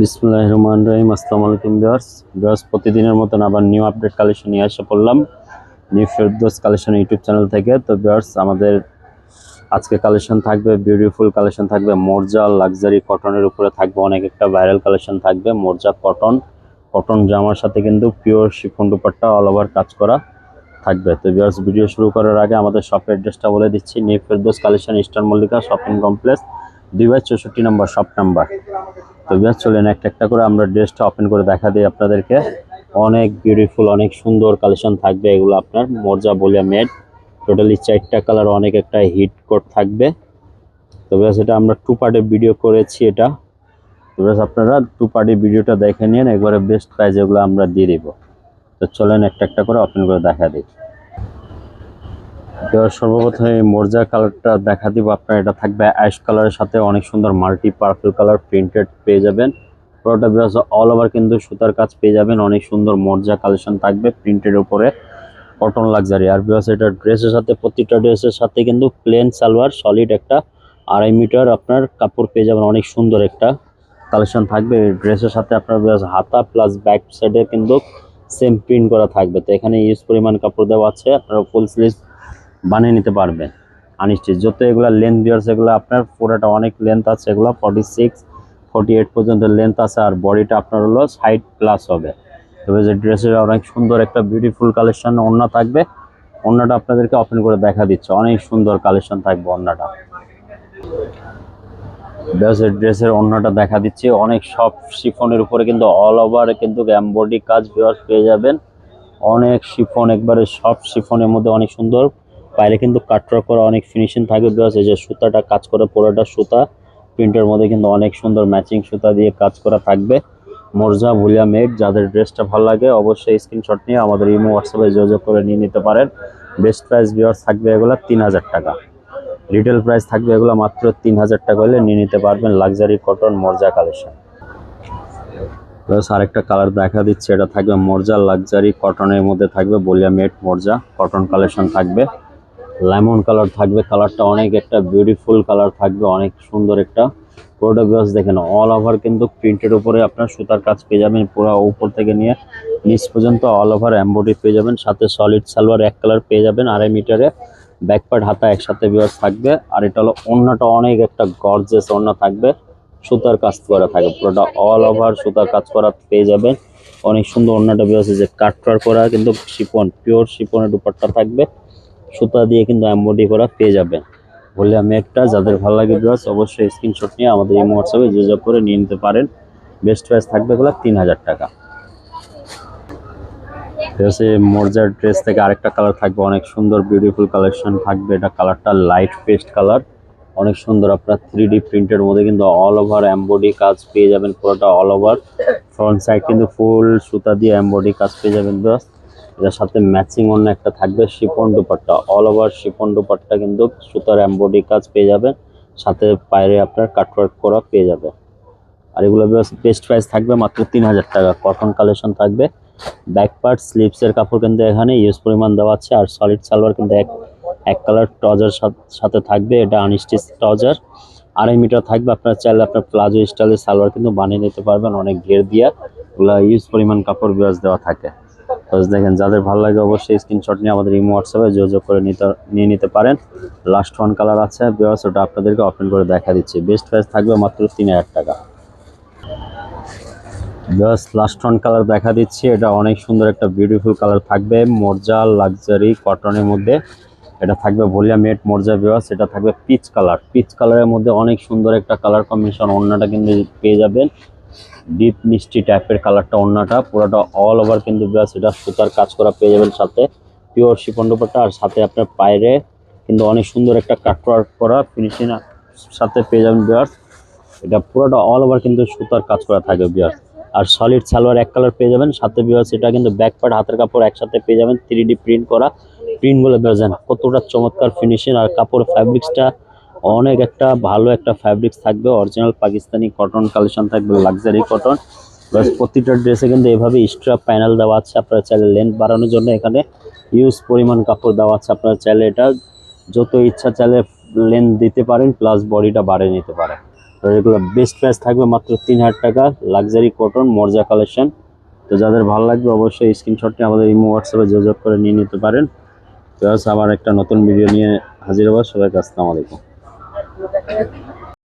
বিসমুল্লাহ রহমান রহিম আসসালামু আলাইকুম বিয়ার্স বিয়ার্স প্রতিদিনের মতন আবার নিউ আপডেট কালেকশন নিয়ে এসে পড়লাম। New Ferdous collection YouTube channel থেকে। তো বিয়ার্স আমাদের আজকে কালেকশন থাকবে বিউটিফুল কালেকশন থাকবে। মোরজা লাক্সারি কটনের উপরে থাকবে অনেক একটা ভাইরাল কালেকশন থাকবে, মোরজা কটন। কটন জামার সাথে কিন্তু pure chiffon dupatta all over কাজ করা থাকবে। তো বিয়ার্স ভিডিও শুরু করার আগে আমাদের শপের অ্যাড্রেসটা বলে দিচ্ছি। New Ferdous collection eastern Mallika shopping complex দুই বাই চৌষট্টি নম্বর শপ নাম্বার তো বিয়ার চলেন একটা একটা করে আমরা ড্রেসটা ওপেন করে দেখা দিই আপনাদেরকে। অনেক বিউটিফুল অনেক সুন্দর কালেকশন থাকবে এগুলো আপনার, মর্জা বলিয়া মেড টোটালি চারটা কালার অনেক একটা হিট কোট থাকবে। তো বিয়ার সেটা আমরা টু পার্টের ভিডিও করেছি এটা। তো বিয়ার আপনারা টু পার্টের ভিডিওটা দেখে নিন, একবারে বেস্ট প্রাইজ এগুলো আমরা দিয়ে দিব। তো চলেন একটা একটা করে ওপেন করে দেখা দিই। তো সর্বপ্রথম মোরজা কালারটা দেখা দিব। আপনার এটা থাকবে অ্যাশ কালারের সাথে অনেক সুন্দর মাল্টি পার্পল কালার প্রিন্টেড পেয়ে যাবেন। পুরোটা বিকজ অল ওভার কিন্তু সুতার কাজ পেয়ে যাবেন। অনেক সুন্দর মোরজা কালেকশন থাকবে প্রিন্টের উপরে। কটন লাক্সারি আর বিকজ এটা ড্রেসের সাথে, প্রতিটা ড্রেসের সাথে কিন্তু প্লেন সালোয়ার সলিড একটা আড়াই মিটার আপনার কাপড় পেয়ে যাবেন। অনেক সুন্দর একটা কালেকশন থাকবে। ড্রেসের সাথে আপনার বিকজ হাতা প্লাস ব্যাক সাইডে কিন্তু সেম প্রিন্ট করা থাকবে। তো এখানে ইউজ পরিমাণ কাপড় দেওয়া আছে। আপনারা ফুল স্লিভ বানিয়ে নিতে পারবেন আনিস্টিচ যত এগুলো লেন্থ বিয়ার্স এগুলো আপনার পুরোটা অনেক লেন্থ আছে, এগুলো ফর্টি সিক্স ফর্টি এইট পর্যন্ত লেন্থ আছে আর বডিটা আপনার হলো সাইড প্লাস হবে। তবে যে ড্রেসের অনেক সুন্দর একটা বিউটিফুল কালেকশন ওড়না থাকবে, ওড়নাটা আপনাদেরকে ওপেন করে দেখা দিচ্ছে। অনেক সুন্দর কালেকশন থাকবে ওড়নাটা। ড্রেসের ড্রেসের ওড়নাটা দেখা দিচ্ছে। অনেক সব শিফনের উপরে কিন্তু অল ওভার কিন্তু এমবডি কাজ পেয়ে যাবেন। অনেক শিফন, একবারে সব শিফনের মধ্যে অনেক সুন্দর বাইরে কিন্তু কাটরা করা অনেক ফিনিশিং থাকবে বিকজ এই যে সুতাটা কাজ করে, পুরোটা সুতা প্রিন্টের মধ্যে কিন্তু অনেক সুন্দর ম্যাচিং সুতা দিয়ে কাজ করা থাকবে। মোরজা, ভুলিয়া মেড যাদের ড্রেসটা ভালো লাগে অবশ্যই স্ক্রিনশট নিয়ে আমাদের ইমো হোয়াটসঅ্যাপে যোগাযোগ করে নিয়ে নিতে পারেন। বেস্ট প্রাইস বিয়ার্স থাকবে এগুলো তিন হাজার টাকা। রিটেল প্রাইস থাকবে এগুলো মাত্র তিন হাজার টাকা হলে নিয়ে নিতে পারবেন লাক্সারি কটন মোরজা কালেকশন আরেকটা কালার দেখা দিচ্ছে, এটা থাকবে মোরজা লাক্সারি কটনের মধ্যে থাকবে বলিয়া মেট মোরজা কটন কালেকশন থাকবে। লেমন কালার থাকবে, কালারটা অনেক একটা বিউটিফুল কালার থাকবে, অনেক সুন্দর একটা পুরোটা বিকজ দেখেন অল ওভার কিন্তু প্রিন্টের উপরে আপনার সুতার কাজ পেয়ে যাবেন, পুরো উপর থেকে নিয়ে নিচ পর্যন্ত অল ওভার এম্বডি পেয়ে যাবেন, সাথে সলিড সালোয়ার এক কালার পেয়ে যাবেন, আড়াই মিটারে ব্যাক পার্ট হাতা একসাথে বিয়ার থাকবে, আর এটা হলো অন্যটা অনেক একটা গর্জেস অন্য থাকবে, সুতার কাজ করা থাকে পুরোটা অল ওভার সুতার কাজ করা পেয়ে যাবেন। অনেক সুন্দর অন্যটা বিয়াস যে কাটরার করা কিন্তু শিপন পিওর শিপনের দুপাট্টা থাকবে। সুতা দিয়ে কিন্তু এম্বডি করা পেয়ে যাবেন। বলে আমি একটা, যাদের ভালো লাগে বিয়াস অবশ্যই স্ক্রিনশট নিয়ে আমাদের এই হোয়াটসঅ্যাপে যোগাযোগ করে নিয়ে নিতে পারেন। বেস্ট প্রাইস থাকবে এগুলো তিন হাজার টাকা। হচ্ছে মোরজার ড্রেস থেকে আরেকটা কালার থাকবে, অনেক সুন্দর বিউটিফুল কালেকশন থাকবে। এটা কালারটা লাইট পেস্ট কালার অনেক সুন্দর, আপনার থ্রি ডি প্রিন্টের মধ্যে কিন্তু অল ওভার এমবডি কাজ পেয়ে যাবেন, পুরোটা অল ওভার ফ্রন্ট সাইড কিন্তু ফুল সুতা দিয়ে এমবডি কাজ পেয়ে যাবেন বাস এটার সাথে ম্যাচিং অন্য একটা থাকবে chiffon dupatta. All over chiffon dupatta কিন্তু সুতার এমবডি কাজ পেয়ে যাবেন সাথে বাইরে আপনার কাটওয়ার্ক করা পেয়ে যাবে। আর এগুলো বেস্ট প্রাইস থাকবে মাত্র তিন হাজার টাকা। কটন কালেকশন থাকবে ব্যাক পার্ট স্লিপসের কাপড় কিন্তু এখানে ইউজ পরিমাণ দেওয়া আছে, আর সলিড সালোয়ার কিন্তু এক এক কালার ট্রজার সাথে থাকবে, এটা আনস্টিচ ট্রজার আড়াই মিটার থাকবে, আপনার চাইলে আপনার প্লাজো স্টাইলের সালোয়ার কিন্তু বানিয়ে নিতে পারবেন, অনেক ঘের দিয়া। ওগুলো ইউজ পরিমাণ কাপড় বিরাজ দেওয়া থাকে। দেখেন, যাদের ভালো লাগে অবশ্যই স্ক্রিনশট নিয়ে আমাদের ইমো হোয়াটসঅ্যাপে যোগাযোগ করে নিতে, নিয়ে নিতে পারেন। লাস্ট ওয়ান কালার আছে বিরাজ ওটা আপনাদেরকে ওপেন করে দেখা দিচ্ছি। বেস্ট প্রাইস থাকবে মাত্র তিন হাজার টাকা। জাস্ট লাস্ট ওয়ান কালার দেখা দিচ্ছি। এটা অনেক সুন্দর একটা বিউটিফুল কালার থাকবে মোরজা লাক্সারি কটনের মধ্যে। এটা থাকবে ভলিয়া মেট মোরজা বিওয়াস এটা থাকবে পিচ কালার পিচ কালারের মধ্যে অনেক সুন্দর একটা কালার কম্বিনেশন অন্যটা কিন্তু পেয়ে যাবেন। ডিপ মিষ্টি টাইপের কালারটা অন্যটা পুরোটা অল ওভার কিন্তু বিওয়াস এটা সুতার কাজ করা পেয়ে যাবেন সাথে পিওর শিপন দুপাট্টা আর সাথে আপনার পায়রে কিন্তু অনেক সুন্দর একটা কাটওয়ার্ক করা ফিনিশিং সাথে পেয়ে যাবেন বিয়ার্স এটা পুরোটা অল ওভার কিন্তু সুতার কাজ করা থাকবে বিয়ার্স আর সলিড সালোয়ার এক কালার পেয়ে যাবেন, সাথে বিয়ার্স এটা কিন্তু ব্যাক পার্ট হাতের কাপড় একসাথে পেয়ে যাবেন থ্রি ডি প্রিন্ট করা। প্রিন্টগুলো বেরোছেন কতটা চমৎকার ফিনিশিং আর কাপড় ফ্যাব্রিক্সটা অনেক একটা ভালো একটা ফ্যাব্রিক্স থাকবে অরিজিনাল পাকিস্তানি কটন কালেকশন থাকবে লাক্সারি কটন প্লাস প্রতিটা ড্রেসে কিন্তু এভাবে স্ট্রাপ প্যানেল দেওয়া আছে, আপনারা চাইলে লেন্থ বাড়ানোর জন্য এখানে ইউজ পরিমাণ কাপড় দেওয়া আছে, আপনারা চাইলে এটা যত ইচ্ছা চাইলে লেন্থ দিতে পারেন প্লাস বডিটা বাড়িয়ে নিতে পারেন। এগুলো বেস্ট প্রাইস থাকবে মাত্র তিন হাজার টাকা লাক্সারি কটন মর্জা কালেকশন তো যাদের ভালো লাগবে অবশ্যই স্ক্রিনশটটি আমাদের ইমো হোয়াটসঅ্যাপে যোগাযোগ করে নিয়ে নিতে পারেন। প্লাস আবার একটা নতুন ভিডিও নিয়ে হাজির হব, সবাইকে আসসালামু আলাইকুম। work.